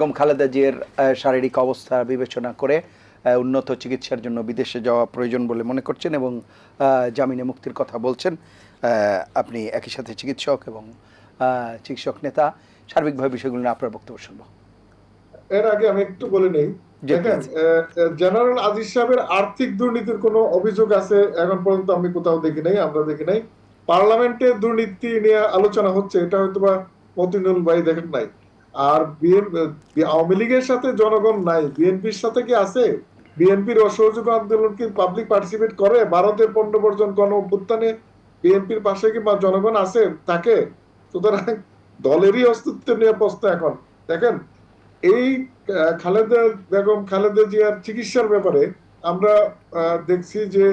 বেগম খালেদা জিয়ার শারীরিক অবস্থা বিবেচনা করে উন্নত চিকিৎসার জন্য বিদেশে যাওয়া প্রয়োজন বলে মনে করছেন এবং জামিনে মুক্তির কথা বলছেন। আপনি একই সাথে চিকিৎসক এবং চিকিৎসক নেতা। সার্বিকভাবে বিষয়গুলো নিয়ে আপনার বক্তব্য শুনব। এর আগে আমি একটু বলে নেই। দেখেন জেনারেল আজিজ সাহেবের আর্থিক দুর্নীতির কোনো অভিযোগ আছে এখন পর্যন্ত আমি কোথাও দেখি নাই আমরা দেখি নাই। পার্লামেন্টে দুর্নীতি নিয়ে আলোচনা হচ্ছে এটা হয়তো বা মতিনুল ভাই দেখেন নাই। আর আওয়ামী লীগের সাথে জনগণ নাই। বিএনপির সাথে কি আছে? বিএনপির অসহযোগ আন্দোলন কি পাবলিক পার্টিসিপেট করে? ভারতের পণ্য বর্জন গণ অভ্যুত্থানে বিএনপির পাশে কি জনগণ আছে? তাকে সুতরাং দলেরই অস্তিত্ব নিয়ে প্রশ্ন এখন। দেখেন, এই খালেদা বেগম, খালেদা জিয়ার চিকিৎসার ব্যাপারে আমরা দেখছি যে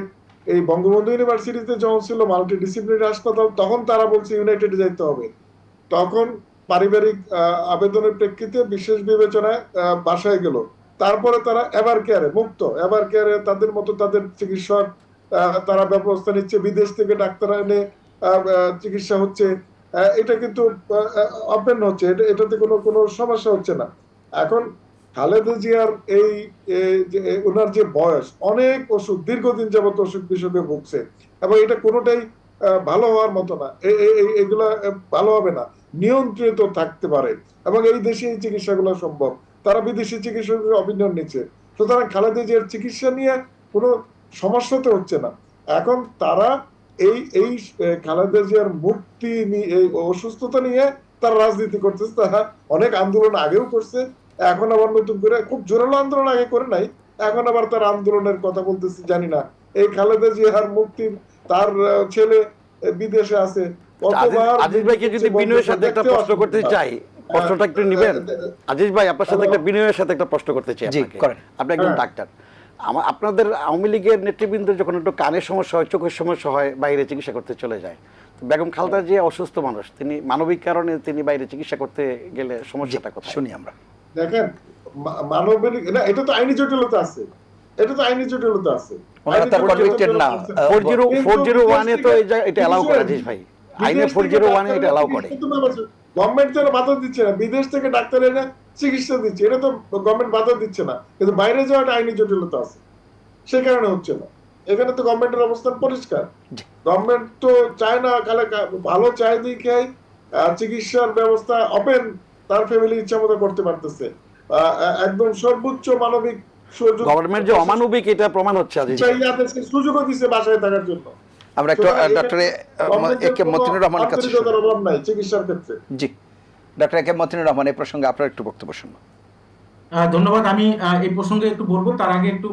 এই বঙ্গবন্ধু ইউনিভার্সিটিতে যখন ছিল মাল্টি ডিসিপ্লিনারি হাসপাতাল, তখন তারা বলছে ইউনাইটেডে যাইতে হবে। তখন পারিবারিক আবেদনের প্রেক্ষিতে বিশেষ বিবেচনায় বাসায় গেল। তারপরে তারা এভার কেয়ারে মুক্ত। এভার কেয়ারে তাদের মতো তাদের চিকিৎসক তারা ব্যবস্থা নিচ্ছে। বিদেশ থেকে ডাক্তার এনে চিকিৎসা হচ্ছে। এটা কিন্তু ওপেন হচ্ছে। এটা, এটাতে কোনো কোনো সমস্যা হচ্ছে না। এখন খালেদা জিয়ার এই ওনার যে বয়স, অনেক ওষুধ, দীর্ঘদিন যাবত অসুখ বিসুখে ভুগছে। এবং এটা কোনোটাই ভালো হওয়ার মতো না। এগুলা ভালো হবে না। নিয়ন্ত্রিত থাকতে পারে। এবং এই দেশে এই চিকিৎসাগুলো সম্ভব। তারা বিদেশি চিকিৎসকের অপিনিয়ন নিচ্ছে। সুতরাং খালেদা জিয়ার চিকিৎসা নিয়ে কোনো সমস্যা তো হচ্ছে না। এখন তারা এই এই খালেদা জিয়ার মুক্তি নিয়ে অসুস্থতা নিয়ে তারা রাজনীতি করতেছে। তারা অনেক আন্দোলন আগেও করছে। এখন আবার নতুন করে, খুব জোরালো আন্দোলন আগে করে নাই। এখন আবার তার আন্দোলনের কথা বলতেছে, জানি না। এই খালেদা জিয়ার মুক্তির তার ছেলে বিদেশে আছে। আজিজ ভাইকে যদি বিনয়ের সাথে একটা প্রশ্ন করতে চাই প্রশ্নটা একটু নিবেন? আজিজ ভাই আপনার সাথে একটা বিনয়ের সাথে একটা প্রশ্ন করতে চাই জি, আপনাকে। করেন। আপনি একজন হ্যাঁ। ডাক্তার আমার আপনাদের আওয়ামী লীগের নেতৃবৃন্দের যখন একটু কানের সমস্যা হয় চোখের সমস্যা হয় বাইরে চিকিৎসা করতে চলে যায় বেগম খালদা যে অসুস্থ মানুষ তিনি মানবিক কারণে তিনি বাইরে চিকিৎসা করতে গেলে সমস্যাটা কোথায়? শুনি আমরা। দেখেন মানবিক এটা তো আইনি জটিলতা আছে। এটা তো আইনি জটিলতা আছে। ওনারা তার জটিলতা না। আছে। আহ, ফোর জিরো কিন্তু ফোর জিরো বিদেশ ওয়ানে তো থেকে- এই জায়গা- এটা অ্যালাউ করে আজিজ ভাই। আইনে ফোর জিরো এটা অ্যালাউ করে। গভর্নমেন্ট তো বাধা দিচ্ছে না। বিদেশ থেকে ডাক্তার এনে চিকিৎসা দিচ্ছে। এটা তো গভর্নমেন্ট বাধা দিচ্ছে না। কিন্তু বাইরে যাওয়াটা আইনি জটিলতা আছে। সে কারণে হচ্ছে না। এখানে তো গভর্নমেন্টের অবস্থান পরিষ্কার। গভর্নমেন্ট তো চায় না ভালো চায় দিকে চিকিৎসার ব্যবস্থা ওপেন তার ফ্যামিলি ইচ্ছা মতো করতে পারতেছে। একদম সর্বোচ্চ মানবিক গভর্নমেন্ট যে অমানবিক এটা প্রমাণ হচ্ছে সে সুযোগও দিচ্ছে বাসায় থাকার জন্য। আমরা একটু ডক্টর গভর্নমেন্টের এ কে মতিনুর রহমানের কাছে অভাব নাই চিকিৎসার ক্ষেত্রে। জি। ডক্টর এ কে মতিনুর রহমান এই প্রসঙ্গে আপনার একটু বক্তব্য আহ, ধন্যবাদ। আমি এই প্রসঙ্গে একটু বলব তার আগে একটু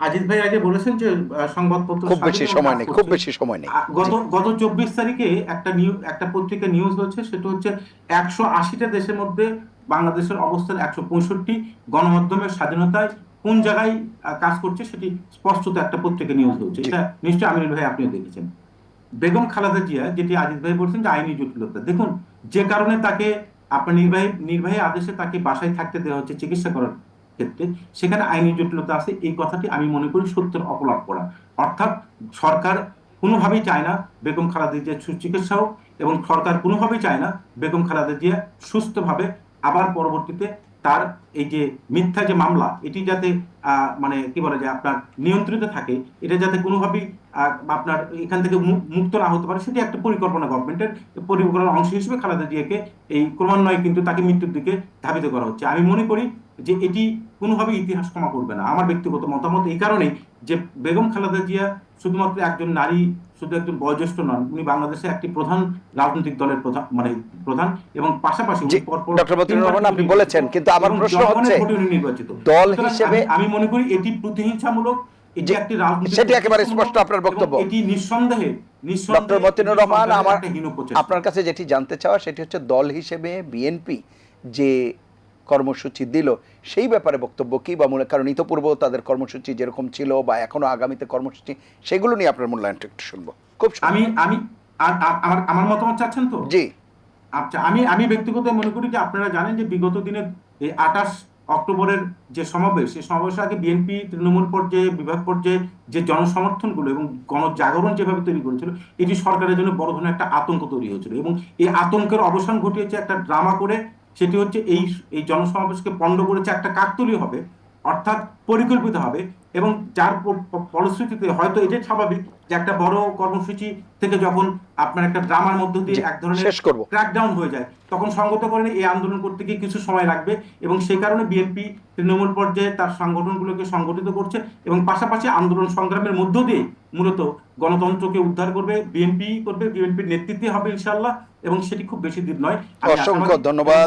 আজিজ ভাই আগে বলেছেন যে সংবাদপত্র খুব বেশি সময় নেই খুব বেশি সময় নেই। গত গত চব্বিশ তারিখে একটা নিউজ একটা পত্রিকা নিউজ হচ্ছে সেটা হচ্ছে একশো আশিটা দেশের মধ্যে বাংলাদেশের অবস্থান একশো পঁয়ষট্টি গণমাধ্যমের স্বাধীনতায় কোন জায়গায় কাজ করছে সেটি স্পষ্টত একটা পত্রিকা নিউজ হচ্ছে। জি। এটা নিশ্চয়ই আমিনুল ভাই আপনিও দেখেছেন। বেগম খালেদা জিয়া যেটি আজিজ ভাই বলছেন যে আইনি জটিলতা। দেখুন যে কারণে তাকে আপনার নির্বাহী নির্বাহী আদেশে তাকে বাসায় থাকতে দেওয়া হচ্ছে চিকিৎসা করার ক্ষেত্রে সেখানে আইনি জটিলতা আছে। এই কথাটি আমি মনে করি সত্যের অপলাপ করা। অর্থাৎ সরকার কোনোভাবেই চায় না বেগম খালেদা জিয়ার সুচিকিৎসা হোক এবং সরকার কোনোভাবেই চায় না বেগম খালেদা জিয়া সুস্থভাবে আবার পরবর্তীতে তার এই যে মিথ্যা যে মামলা, এটি যাতে মানে কি বলা যায় আপনার নিয়ন্ত্রিত থাকে, এটা যাতে কোনোভাবেই আপনার এখান থেকে মুক্ত না হতে পারে, সেটি একটা পরিকল্পনা গভর্নমেন্টের পরিকল্পনার অংশ হিসেবে খালেদা জিয়াকে এই ক্রমান্বয়ে কিন্তু তাকে মৃত্যুর দিকে ধাবিত করা হচ্ছে। আমি মনে করি যে এটি কোনোভাবে ইতিহাস ক্ষমা করবে না। আমার ব্যক্তিগত মতামত এই কারণেই যে বেগম খালেদা জিয়া শুধুমাত্র একজন নারী শুধু একজন বয়োজ্যেষ্ঠ নন উনি বাংলাদেশে একটি প্রধান রাজনৈতিক দলের প্রধান মানে প্রধান এবং পাশাপাশি ডক্টর রহমান, আপনি বলেছেন, কিন্তু আমার প্রশ্ন হচ্ছে, দল হিসেবে- আমি- মনে করি এটি প্রতিহিংসামূলক এটি একটি রাজনীতি সেটি একেবারে স্পষ্ট আপনার বক্তব্য। এটি নিঃসন্দেহে নিঃসন্দেহে ডক্টর মতিনুর রহমান আমার একটা হীন প্রচেষ্টা। আপনার কাছে যেটি জানতে চাওয়া সেটি হচ্ছে দল হিসেবে বিএনপি যে কর্মসূচি দিল। সেই ব্যাপারে বক্তব্য কি বা মনে কারণ ইতপূর্ব তাদের কর্মসূচি যেরকম ছিল বা এখনও আগামীতে কর্মসূচি সেগুলো নিয়ে আপনার মূল্যায়নটা একটু শুনব। খুব আমি আমি আমার আমার মতামত চাচ্ছেন তো? জি। আচ্ছা আমি আমি ব্যক্তিগত মনে করি যে আপনারা জানেন যে বিগত দিনে এই আঠাশ অক্টোবরের যে সমাবেশ সেই সমাবেশের আগে বিএনপি তৃণমূল পর্যায়ে বিভাগ পর্যায়ে যে জনসমর্থনগুলো এবং গণজাগরণ যেভাবে তৈরি করেছিল এটি সরকারের জন্য বড় ধরনের একটা আতঙ্ক তৈরি হয়েছিল এবং এই আতঙ্কের অবসান ঘটিয়েছে একটা ড্রামা করে সেটি হচ্ছে এই এই জনসমাবেশকে পণ্ড করেছে একটা কাকতলীয় হবে অর্থাৎ পরিকল্পিত হবে এবং যার ফলশ্রুতিতে হয়তো এটাই স্বাভাবিক যে একটা বড় কর্মসূচি থেকে যখন আপনার একটা ড্রামার মধ্য দিয়ে এক ধরনের ক্র্যাকডাউন হয়ে যায় তখন সঙ্গত করেন এই আন্দোলন করতে গিয়ে কিছু সময় লাগবে এবং সেই কারণে বিএনপি তৃণমূল পর্যায়ে তার সংগঠনগুলোকে সংগঠিত করছে এবং পাশাপাশি আন্দোলন সংগ্রামের মধ্য দিয়ে মূলত গণতন্ত্রকে উদ্ধার করবে বিএনপি করবে বিএনপির নেতৃত্বে হবে ইনশাল্লাহ এবং সেটি খুব বেশি দিন নয়। অসংখ্য ধন্যবাদ।